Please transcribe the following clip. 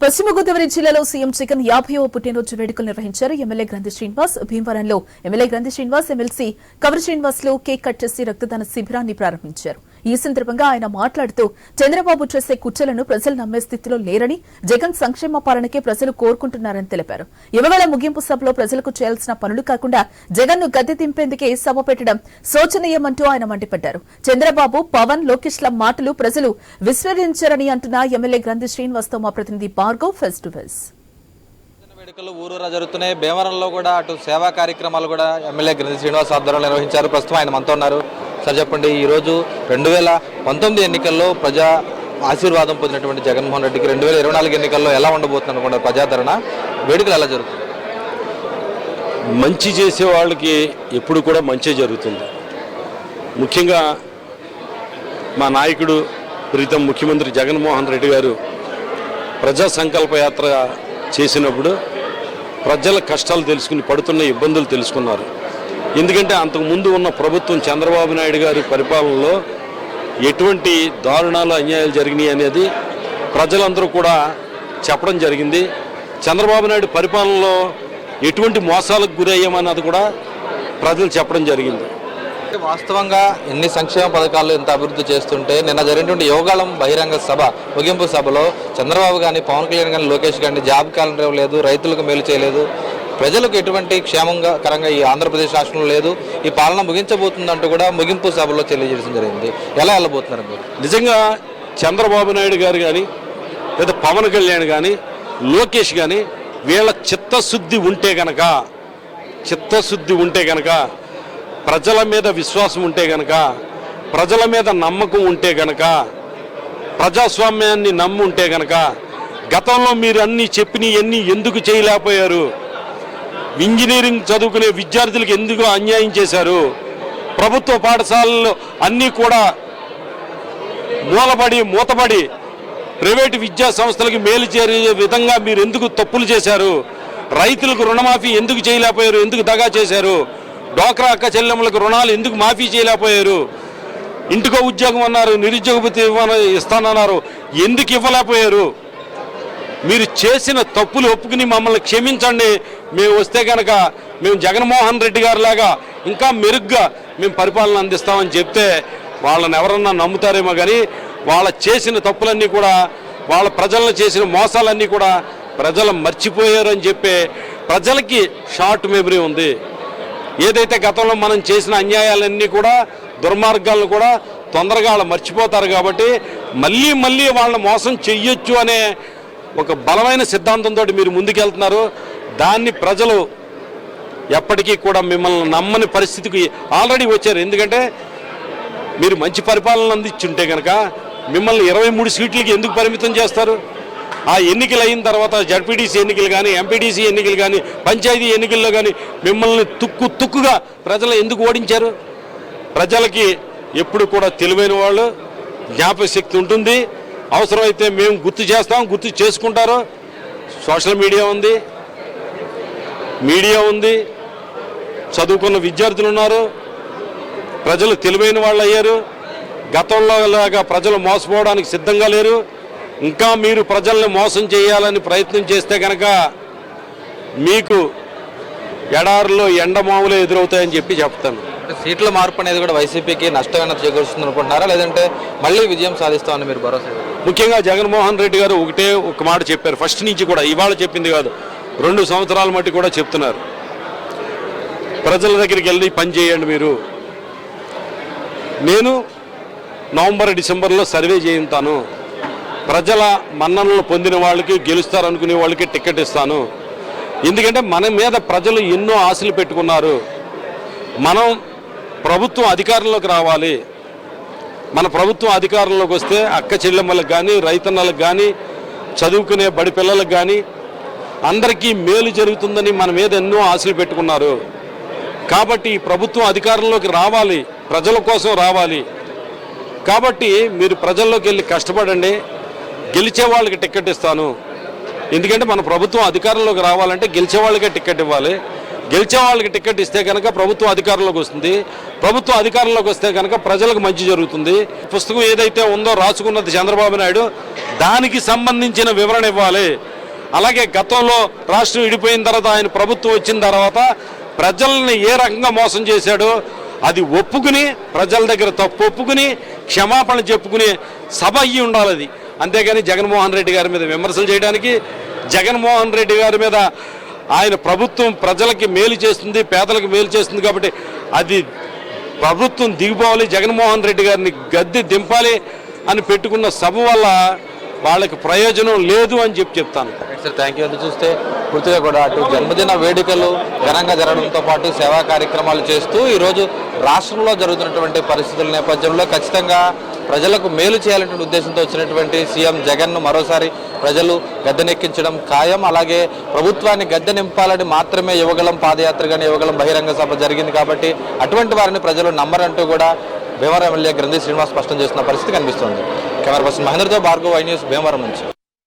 పశ్చిమ గోదావరి జిల్లాలో సీఎం జగన్ యాభైవ పుట్టినరోజు వేడుకలు నిర్వహించారు. ఎమ్మెల్యే గ్రంథి శ్రీనివాస్ భీమవరంలో ఎమ్మెల్యే గ్రంథి శ్రీనివాస్ ఎమ్మెల్సీ కవర్ శ్రీనివాస్లో కేక్ కట్ చేసి రక్తదాన శిబిరాన్ని ప్రారంభించారు. ఈ సందర్భంగా ఆయన మాట్లాడుతూ చంద్రబాబు చేసే కుట్రలను ప్రజలు నమ్మే స్థితిలో లేరని జగన్ సంక్షేమ పాలనకే ప్రజలు కోరుకుంటున్నారని తెలిపారు. ఇవాళ ముగింపు సభలో ప్రజలకు చేయాల్సిన పనులు కాకుండా జగన్ను గద్దె దింపేందుకే సభ పెట్టడం శోచనీయమంటూ ఆయన మండిపడ్డారు. చంద్రబాబు పవన్ లోకేష్ ల మాటలు ప్రజలు విస్మరించారని అంటున్న ఎమ్మెల్యే గ్రంథి శ్రీనివాస్తో మా ప్రతినిధి భార్గవ్ ఫెస్ టు ఫెస్. వేడుకలు ఊరూరా జరుగుతున్నాయి. భీమవరంలో కూడా అటు సేవా కార్యక్రమాలు కూడా ఎమ్మెల్యే గ్రంథి శ్రీనివాస్ ఆధ్వర్యంలో నిర్వహించారు. ప్రస్తుతం ఆయన మనతో ఉన్నారు. సార్ చెప్పండి ఈరోజు రెండు వేల పంతొమ్మిది ఎన్నికల్లో ప్రజా ఆశీర్వాదం పొందినటువంటి జగన్మోహన్ రెడ్డికి రెండు వేల ఇరవై నాలుగు ఎన్నికల్లో ఎలా ఉండబోతుంది అనుకున్నారు ప్రజాదరణ? వేడుకలు ఎలా జరుగుతుంది మంచి చేసే వాళ్ళకి ఎప్పుడు కూడా మంచి జరుగుతుంది. ముఖ్యంగా మా నాయకుడు ప్రీతం ముఖ్యమంత్రి జగన్మోహన్ రెడ్డి గారు ప్రజా సంకల్ప యాత్ర చేసినప్పుడు ప్రజల కష్టాలు తెలుసుకుని పడుతున్న ఇబ్బందులు తెలుసుకున్నారు. ఎందుకంటే అంతకుముందు ఉన్న ప్రభుత్వం చంద్రబాబు నాయుడు గారి పరిపాలనలో ఎటువంటి దారుణాలు అన్యాయాలు జరిగినాయి అనేది ప్రజలందరూ కూడా చెప్పడం జరిగింది. చంద్రబాబు నాయుడు పరిపాలనలో ఎటువంటి మోసాలకు గురయ్యామన్నది కూడా ప్రజలు చెప్పడం జరిగింది. అంటే వాస్తవంగా ఎన్ని సంక్షేమ పథకాలు ఇంత అభివృద్ధి చేస్తుంటే నిన్న జరిగినటువంటి యోగాళం బహిరంగ సభ ముగింపు సభలో చంద్రబాబు కానీ పవన్ కళ్యాణ్ కానీ లోకేష్ కానీ జాబ్ క్యాలెండర్ ఇవ్వలేదు రైతులకు మేలు చేయలేదు. ప్రజలకు ఎటువంటి క్షేమంగా కరంగా ఈ ఆంధ్రప్రదేశ్ రాష్ట్రంలో లేదు. ఈ పాలన ముగించబోతుందంటూ కూడా ముగింపు సభలో తెలియజేయడం జరిగింది. ఎలా వెళ్ళబోతున్నారు మీరు? నిజంగా చంద్రబాబు నాయుడు గారు కానీ లేదా పవన్ కళ్యాణ్ కానీ లోకేష్ కానీ వీళ్ళ చిత్తశుద్ధి ఉంటే గనక చిత్తశుద్ధి ఉంటే గనక ప్రజల మీద విశ్వాసం ఉంటే గనక ప్రజల మీద నమ్మకం ఉంటే గనక ప్రజాస్వామ్యాన్ని నమ్ముంటే గనక గతంలో మీరు అన్నీ చెప్పినవన్నీ ఎందుకు చేయలేకపోయారు? ఇంజనీరింగ్ చదువుకునే విద్యార్థులకు ఎందుకు అన్యాయం చేశారు? ప్రభుత్వ పాఠశాలలు అన్నీ కూడా మూలబడి మూతబడి ప్రైవేటు విద్యా సంస్థలకి మేలు చేరే విధంగా మీరు ఎందుకు తప్పులు చేశారు? రైతులకు రుణమాఫీ ఎందుకు చేయలేకపోయారు? ఎందుకు దగా చేశారు? డోక్రా అక్క చెల్లెమ్మలకు రుణాలు ఎందుకు మాఫీ చేయలేకపోయారు? ఇంటికో ఉద్యోగం అన్నారు నిరుద్యోగ ఇస్తానన్నారు. ఎందుకు ఇవ్వలేకపోయారు? మీరు చేసిన తప్పులు ఒప్పుకుని మమ్మల్ని క్షమించండి. మేము వస్తే కనుక మేము జగన్మోహన్ రెడ్డి గారు లాగా ఇంకా మెరుగ్గా మేము పరిపాలన అందిస్తామని చెప్తే వాళ్ళని ఎవరన్నా నమ్ముతారేమో కానీ వాళ్ళ చేసిన తప్పులన్నీ కూడా వాళ్ళ ప్రజలను చేసిన మోసాలన్నీ కూడా ప్రజలు మర్చిపోయారని చెప్పే ప్రజలకి షార్ట్ మెమరీ ఉంది. ఏదైతే గతంలో మనం చేసిన అన్యాయాలన్నీ కూడా దుర్మార్గాలను కూడా తొందరగా వాళ్ళు మర్చిపోతారు కాబట్టి మళ్ళీ మళ్ళీ వాళ్ళని మోసం చెయ్యొచ్చు అనే ఒక బలమైన సిద్ధాంతంతో మీరు ముందుకెళ్తున్నారు. దాన్ని ప్రజలు ఎప్పటికీ కూడా మిమ్మల్ని నమ్మని పరిస్థితికి ఆల్రెడీ వచ్చారు. ఎందుకంటే మీరు మంచి పరిపాలన అందించుంటే కనుక మిమ్మల్ని ఇరవై మూడు సీట్లకి ఎందుకు పరిమితం చేస్తారు? ఆ ఎన్నికలు అయిన తర్వాత జడ్పీటీసీ ఎన్నికలు కానీ ఎంపీటీసీ ఎన్నికలు కానీ పంచాయతీ ఎన్నికల్లో కానీ మిమ్మల్ని తుక్కు తుక్కుగా ప్రజలు ఎందుకు ఓడించారు? ప్రజలకి ఎప్పుడు కూడా తెలివైన వాళ్ళు జ్ఞాపశక్తి ఉంటుంది. అవసరమైతే మేము గుర్తు చేస్తాం గుర్తు చేసుకుంటారు. సోషల్ మీడియా ఉంది. మీడియా ఉంది. చదువుకున్న విద్యార్థులు ఉన్నారు. ప్రజలు తెలివైన వాళ్ళు అయ్యారు. గతంలో లాగా ప్రజలు మోసపోవడానికి సిద్ధంగా లేరు. ఇంకా మీరు ప్రజల్ని మోసం చేయాలని ప్రయత్నం చేస్తే కనుక మీకు ఎడారిలో ఎండమాములే ఎదురవుతాయని చెప్పి చెప్తాను. సీట్ల మార్పు అనేది కూడా వైసీపీకి నష్టమైన చేకూరుస్తుంది అనుకుంటున్నారా? లేదంటే మళ్ళీ విజయం సాధిస్తామని మీరు భరోసా ముఖ్యంగా జగన్మోహన్ రెడ్డి గారు ఒకటే ఒక మాట చెప్పారు. ఫస్ట్ నుంచి కూడా ఇవాళ చెప్పింది కాదు రెండు సంవత్సరాల మట్టి కూడా చెప్తున్నారు. ప్రజల దగ్గరికి వెళ్ళి పని చేయండి మీరు. నేను నవంబర్ డిసెంబర్లో సర్వే చేయింతాను. ప్రజల మన్ననలు పొందిన వాళ్ళకి గెలుస్తారనుకునే వాళ్ళకి టికెట్ ఇస్తాను. ఎందుకంటే మన మీద ప్రజలు ఎన్నో ఆశలు పెట్టుకున్నారు. మనం ప్రభుత్వం అధికారంలోకి రావాలి. మన ప్రభుత్వం అధికారంలోకి వస్తే అక్క చెల్లెమ్మలకు కానీ రైతన్నలకు కానీ చదువుకునే బడి పిల్లలకు కానీ అందరికీ మేలు జరుగుతుందని మన మీద ఎన్నో ఆశలు పెట్టుకున్నారు. కాబట్టి ప్రభుత్వం అధికారంలోకి రావాలి ప్రజల కోసం రావాలి. కాబట్టి మీరు ప్రజల్లోకి వెళ్ళి కష్టపడండి గెలిచే వాళ్ళకి టికెట్ ఇస్తాను. ఎందుకంటే మన ప్రభుత్వం అధికారంలోకి రావాలంటే గెలిచే వాళ్ళకే టికెట్ ఇవ్వాలి. గెలిచే వాళ్ళకి టికెట్ ఇస్తే కనుక ప్రభుత్వం అధికారంలోకి వస్తుంది. ప్రభుత్వం అధికారంలోకి వస్తే కనుక ప్రజలకు మంచి జరుగుతుంది. పుస్తకం ఏదైతే ఉందో రాసుకున్నది చంద్రబాబు నాయుడు దానికి సంబంధించిన వివరణ ఇవ్వాలి. అలాగే గతంలో రాష్ట్రం విడిపోయిన తర్వాత ఆయన ప్రభుత్వం వచ్చిన తర్వాత ప్రజల్ని ఏ రకంగా మోసం చేశాడో అది ఒప్పుకుని ప్రజల దగ్గర తప్పు ఒప్పుకుని క్షమాపణ చెప్పుకునే సభ అయ్యి ఉండాలి అది. అంతేగాని జగన్మోహన్ రెడ్డి గారి మీద విమర్శలు చేయడానికి జగన్మోహన్ రెడ్డి గారి మీద ఆయన ప్రభుత్వం ప్రజలకి మేలు చేస్తుంది పేదలకు మేలు చేస్తుంది కాబట్టి అది ప్రభుత్వం దిగిపోవాలి. జగన్మోహన్ రెడ్డి గారిని గద్దె దింపాలి అని పెట్టుకున్న సభ వల్ల వాళ్ళకి ప్రయోజనం లేదు అని చెప్పి చెప్తాను. సార్ థ్యాంక్ యూ చూస్తే పూర్తిగా కూడా అటు జన్మదిన వేడుకలు ఘనంగా జరగడంతో పాటు సేవా కార్యక్రమాలు చేస్తూ ఈరోజు రాష్ట్రంలో జరుగుతున్నటువంటి పరిస్థితుల నేపథ్యంలో ఖచ్చితంగా ప్రజలకు మేలు చేయాలనే ఉద్దేశంతో వచ్చినటువంటి సీఎం జగన్ను మరోసారి ప్రజలు గద్దెనెక్కించడం ఖాయం. అలాగే ప్రభుత్వాన్ని గద్దె నింపాలని మాత్రమే యువగలం పాదయాత్రగానే యువగలం బహిరంగ సభ జరిగింది కాబట్టి అటువంటి వారిని ప్రజలు నమ్మరంటూ కూడా భీమవరం ఎమ్మెల్యే గ్రంథి శ్రీనివాస్ స్పష్టం చేస్తున్న పరిస్థితి కనిపిస్తుంది. కెమెరా పర్సన్ మహేంద్రతో భార్గవ్ ఐ న్యూస్ భీమవరం నుంచి.